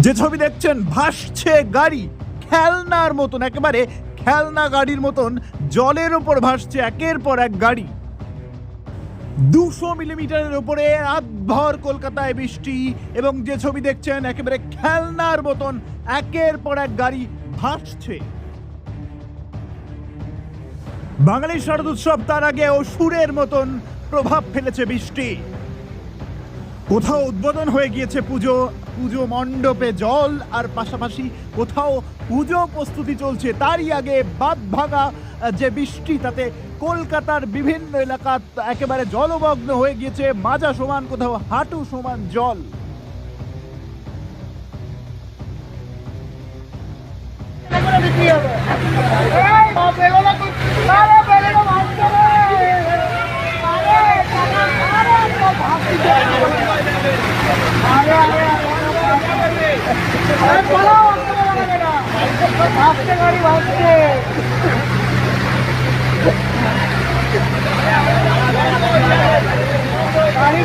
যে ছবি দেখছেন, ভাসছে গাড়ি, খেলনার মতন, একেবারে খেলনা গাড়ির মতন, জলের ওপর ভাসছে একের পর এক গাড়ি। দুশো মিলিমিটারের উপরে রাতভর কলকাতায় বৃষ্টি এবং যে ছবি দেখছেন, একেবারে খেলনার মতন, একের পর এক গাড়ি ভাসছে। বাঙালির শারদোৎসব তার আগে অসুরের মতন প্রভাব ফেলেছে বৃষ্টি। কোথাও উদ্বোধন হয়ে গিয়েছে পুজো পুজো মণ্ডপে জল আর পাশাপাশি কোথাও পুজো প্রস্তুতি চলছে। তারই আগে বাদ ভাগা যে বৃষ্টি, তাতে কলকাতার বিভিন্ন এলাকা একেবারে জলমগ্ন হয়ে গিয়েছে। মাজা সমান, কোথাও হাঁটু সমান জল। গাড়ি ভাসছে গাড়ি